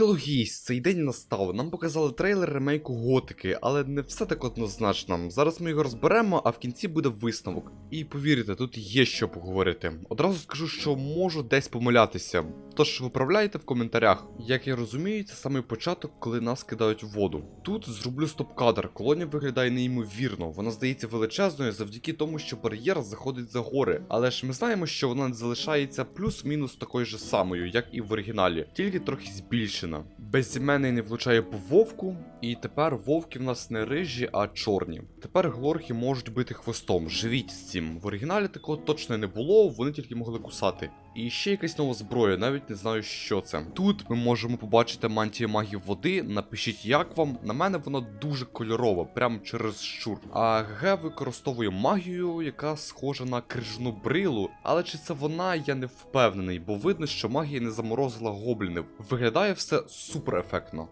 Geese, цей день настав. Нам показали трейлер ремейку Готики, але не все так однозначно. Зараз ми його розберемо, а в кінці буде висновок. І повірте, тут є що поговорити. Одразу скажу, що можу десь помилятися. Тож виправляйте в коментарях. Як я розумію, це саме початок, коли нас кидають в воду. Тут зроблю стоп-кадр. Колонія виглядає неймовірно. Вона здається величезною завдяки тому, що бар'єр заходить за гори. Але ж ми знаємо, що вона залишається плюс-мінус такою ж самою, як і в оригіналі, тільки трохи збільшена. Безіменний не влучає по вовку, і тепер вовки в нас не рижі, а чорні. Тепер глорхи можуть бити хвостом. Живіть з цим. В оригіналі такого точно не було, вони тільки могли кусати. І ще якась нова зброя, навіть не знаю, що це. Тут ми можемо побачити мантію магів води. Напишіть, як вам. На мене вона дуже кольорова, прямо через щур. А ГГ використовує магію, яка схожа на крижну брилу. Але чи це вона, я не впевнений, бо видно, що магія не заморозила гоблінів. Виглядає все супер ефектно.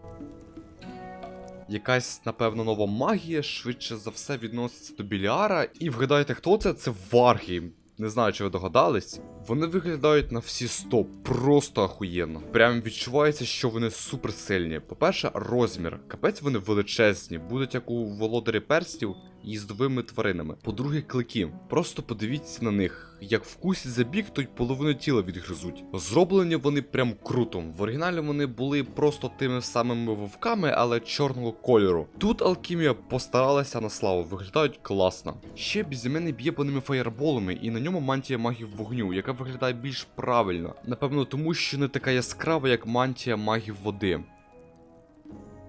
Якась, напевно, нова магія, швидше за все, відноситься до Біліара. І вгадайте, хто це? Це Варги. Не знаю, чи ви догадались. Вони виглядають на всі 100, просто ахуєнно. Прям відчувається, що вони суперсильні. По-перше, розмір. Капець вони величезні, будуть як у володарі перстів їздовими тваринами. По-друге, клики. Просто подивіться на них. Як вкусять за бік, то й половину тіла відгризуть. Зроблені вони прям круто. В оригіналі вони були просто тими самими вовками, але чорного кольору. Тут алхімія постаралася на славу, виглядають класно. Ще безіменний б'є по ними фаєрболами, і на ньому мантія магів вогню, яка виглядає більш правильно. Напевно, тому що не така яскрава, як мантія магів води.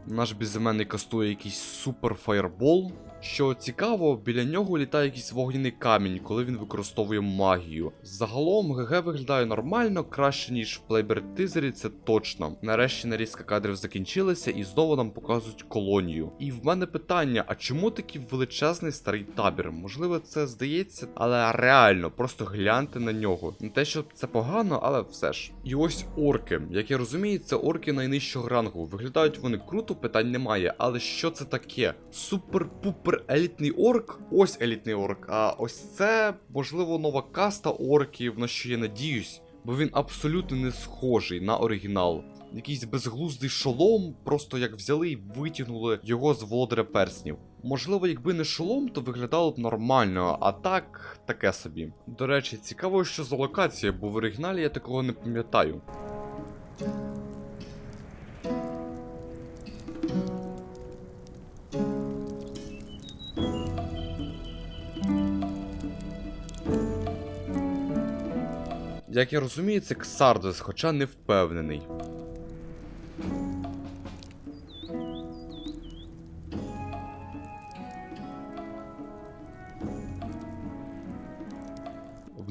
Наш безіменний кастує якийсь супер фаєрбол. Що цікаво, біля нього літає якийсь вогняний камінь, коли він використовує магію. Загалом ГГ виглядає нормально, краще ніж в Playber тизері, це точно. Нарешті нарізка кадрів закінчилася і знову нам показують колонію. І в мене питання: а чому такий величезний старий табір? Можливо, це здається, але реально, просто гляньте на нього. Не те, що це погано, але все ж. І ось орки. Як я розумію, це орки найнижчого рангу. Виглядають вони круто, питань немає. Але що це таке? Супер-пупер елітний орк? Ось елітний орк. А ось це, можливо, нова каста орків, на що я надіюсь, бо він абсолютно не схожий на оригінал. Якийсь безглуздий шолом, просто як взяли і витягнули його з володаря перснів. Можливо, якби не шолом, то виглядало б нормально, а так, таке собі. До речі, цікаво, що за локація, бо в оригіналі я такого не пам'ятаю. Як я розумію, це Ксардос, хоча не впевнений.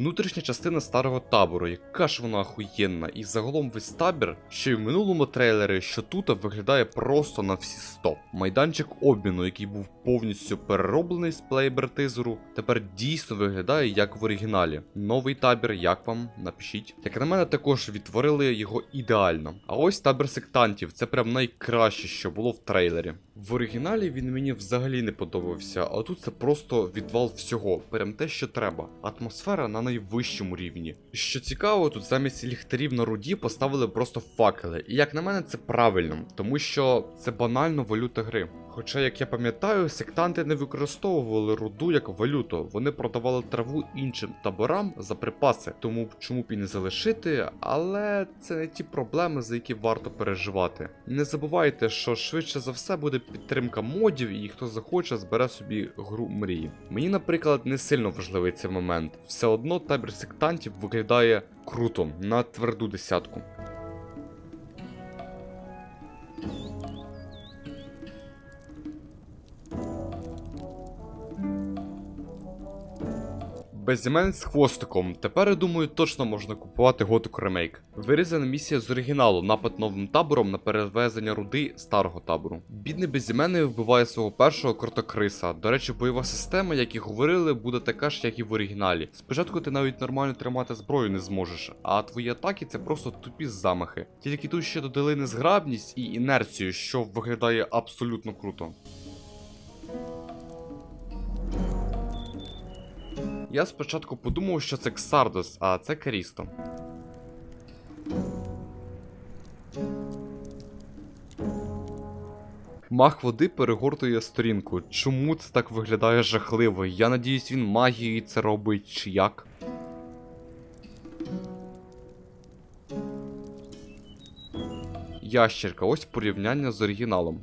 Внутрішня частина старого табору, яка ж вона охуєнна, і загалом весь табір, що й в минулому трейлері, що тут виглядає просто на всі 100. Майданчик обміну, який був повністю перероблений з плейбертизеру, тепер дійсно виглядає як в оригіналі. Новий табір, як вам? Напишіть. Як на мене, також відтворили його ідеально. А ось табір сектантів, це прям найкраще, що було в трейлері. В оригіналі він мені взагалі не подобався, а тут це просто відвал всього, прям те, що треба. Атмосфера на найвищому рівні. Що цікаво, тут замість ліхтарів на руді поставили просто факели. І як на мене, це правильно, тому що це банально валюта гри. Хоча, як я пам'ятаю, сектанти не використовували руду як валюту, вони продавали траву іншим таборам за припаси, тому чому б і не залишити, але це не ті проблеми, за які варто переживати. Не забувайте, що швидше за все буде підтримка модів, і хто захоче, збере собі гру мрії. Мені, наприклад, не сильно важливий цей момент. Все одно табір сектантів виглядає круто на тверду десятку. Безімен з хвостиком. Тепер я думаю, точно можна купувати готику ремейк. Вирізана місія з оригіналу, напад новим табором на перевезення руди старого табору. Бідний безіменний вбиває свого першого кротокриса. До речі, бойова система, як і говорили, буде така ж, як і в оригіналі. Спочатку ти навіть нормально тримати зброю не зможеш, а твої атаки це просто тупі замахи. Тільки тут ще додали незграбність і інерцію, що виглядає абсолютно круто. Я спочатку подумав, що це Ксардос, а це Карісто. Мах води перегортує сторінку. Чому це так виглядає жахливо? Я надіюсь, він магією це робить чи як? Ящерка, ось порівняння з оригіналом.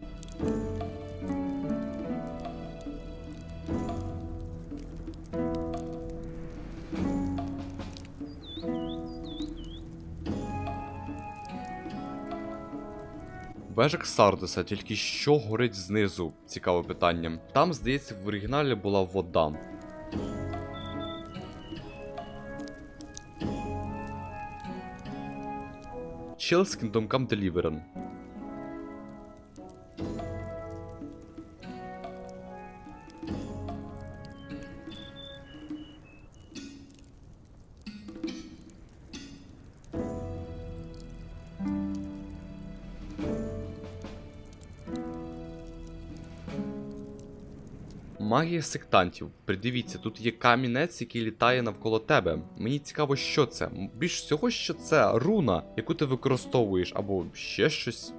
Вежа Ксардоса, тільки що горить знизу? Цікаве питання. Там, здається, в оригіналі була вода. З Kingdom Come Deliverance. Магія сектантів. Придивіться, тут є камінець, який літає навколо тебе. Мені цікаво, що це. Більш всього, що це руна, яку ти використовуєш, або ще щось.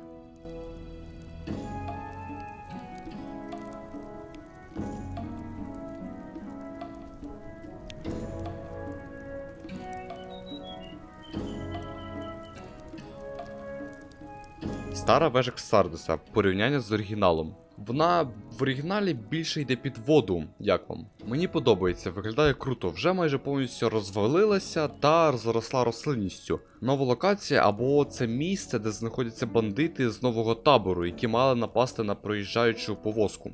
Стара вежа Ксардоса. Порівняння з оригіналом. Вона в оригіналі більше йде під воду. Як вам? Мені подобається, виглядає круто. Вже майже повністю розвалилася та заросла рослинністю. Нова локація або це місце, де знаходяться бандити з нового табору, які мали напасти на проїжджаючу повозку.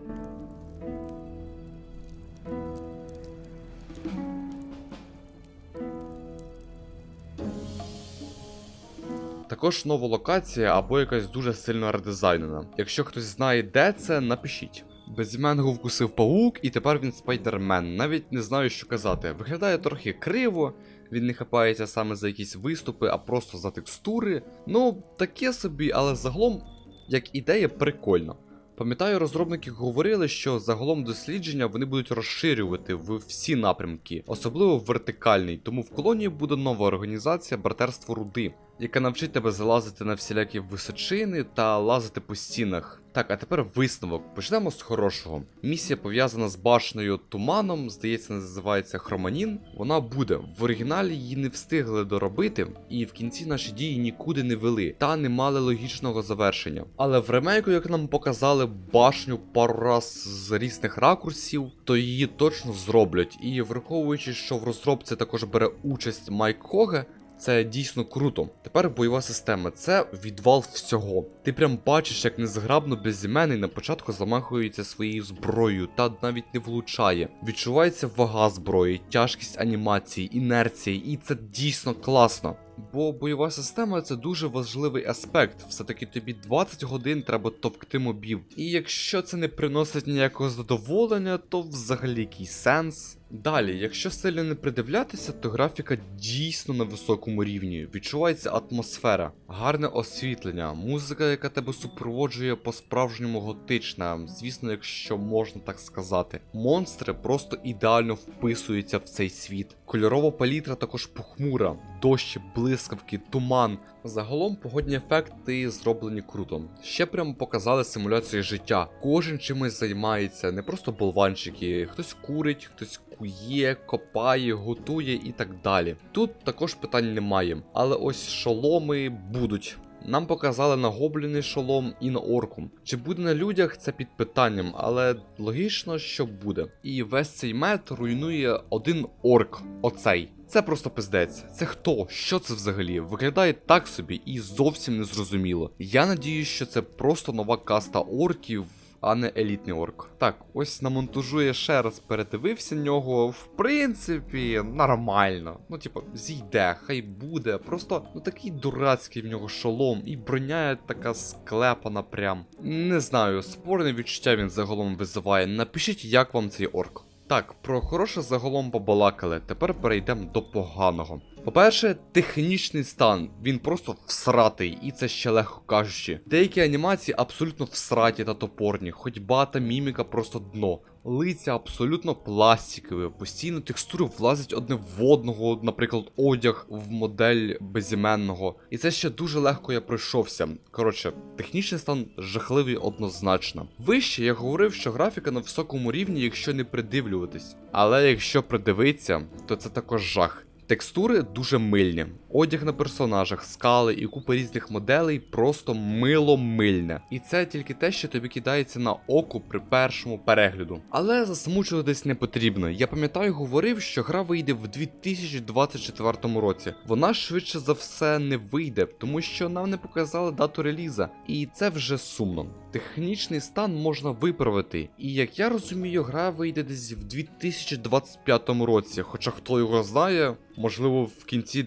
Також нова локація або якась дуже сильно редизайнена. Якщо хтось знає, де це, напишіть. Безіменного вкусив паук, і тепер він спайдермен. Навіть не знаю, що казати. Виглядає трохи криво, він не хапається саме за якісь виступи, а просто за текстури. Ну, таке собі, але загалом, як ідея, прикольно. Пам'ятаю, розробники говорили, що загалом дослідження вони будуть розширювати в всі напрямки, особливо в вертикальний, тому в колонії буде нова організація братерство руди, яка навчить тебе залазити на всілякі височини та лазити по стінах. Так, а тепер висновок. Почнемо з хорошого. Місія пов'язана з башнею туманом, здається, називається Хроманін. Вона буде. В оригіналі її не встигли доробити, і в кінці наші дії нікуди не вели, та не мали логічного завершення. Але в ремейку, як нам показали башню пару раз з різних ракурсів, то її точно зроблять. І враховуючи, що в розробці також бере участь Майк Хоге, це дійсно круто. Тепер бойова система це відвал всього. Ти прям бачиш, як незграбно безіменний на початку замахується своєю зброєю та навіть не влучає. Відчувається вага зброї, тяжкість анімації, інерції, і це дійсно класно. Бо бойова система це дуже важливий аспект. Все-таки тобі 20 годин треба товкти мобів. І якщо це не приносить ніякого задоволення, то взагалі який сенс. Далі, якщо сильно не придивлятися, то графіка дійсно на високому рівні. Відчувається атмосфера, гарне освітлення, музика, яка тебе супроводжує по-справжньому готична, звісно, якщо можна так сказати. Монстри просто ідеально вписуються в цей світ. Кольорова палітра також похмура, дощі, блискавки, туман. Загалом погодні ефекти зроблені круто. Ще прямо показали симуляцію життя. Кожен чимось займається, не просто болванчики, хтось курить, хтось кує, копає, готує і так далі. Тут також питань немає, але ось шоломи будуть. Нам показали на гобліни шолом і на орку. Чи буде на людях, це під питанням, але логічно, що буде. І весь цей мет руйнує один орк. Оцей. Це просто пиздець. Це хто? Що це взагалі? Виглядає так собі і зовсім не зрозуміло. Я надіюсь, що це просто нова каста орків. А не елітний орк. Так, ось на монтажу я ще раз передивився нього. В принципі, нормально. Ну, типу, зійде, хай буде. Просто ну такий дурацький в нього шолом, і броня така склепана прям. Не знаю, спорне відчуття він загалом визиває. Напишіть, як вам цей орк. Так, про хороше загалом побалакали. Тепер перейдемо до поганого. По-перше, технічний стан, він просто всратий, і це ще легко кажучи. Деякі анімації абсолютно всраті та топорні, ходьба та міміка просто дно. Лиця абсолютно пластикові, постійно текстури влазять одне в одного, наприклад, одяг в модель безіменного. І це ще дуже легко я пройшовся. Коротше, технічний стан жахливий однозначно. Вище я говорив, що графіка на високому рівні, якщо не придивлюватись. Але якщо придивитися, то це також жах. Текстури дуже мильні. Одяг на персонажах, скали і купа різних моделей просто мило-мильне. І це тільки те, що тобі кидається на око при першому перегляду. Але засмучуватись не потрібно. Я пам'ятаю, говорив, що гра вийде в 2024 році. Вона швидше за все не вийде, тому що нам не показали дату реліза, і це вже сумно. Технічний стан можна виправити, і як я розумію, гра вийде десь в 2025 році. Хоча хто його знає, можливо, в кінці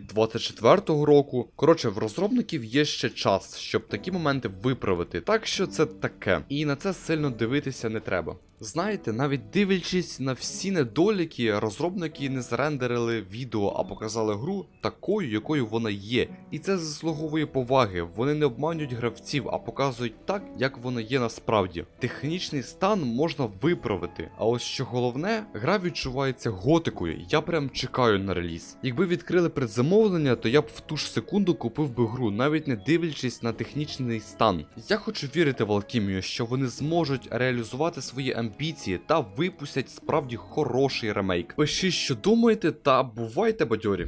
24-го року. Коротше, в розробників є ще час, щоб такі моменти виправити. Так що це таке, і на це сильно дивитися не треба. Знаєте, навіть дивлячись на всі недоліки, розробники не зрендерили відео, а показали гру такою, якою вона є. І це заслуговує поваги. Вони не обманюють гравців, а показують так, як воно є насправді. Технічний стан можна виправити. А ось що головне, гра відчувається готикою. Я прям чекаю на реліз. Якби відкрили предзамовлення, то я б в ту ж секунду купив би гру, навіть не дивлячись на технічний стан. Я хочу вірити в Алкімію, що вони зможуть реалізувати свої амбіції та випустять справді хороший ремейк. Пишіть, що думаєте, та бувайте бадьорі.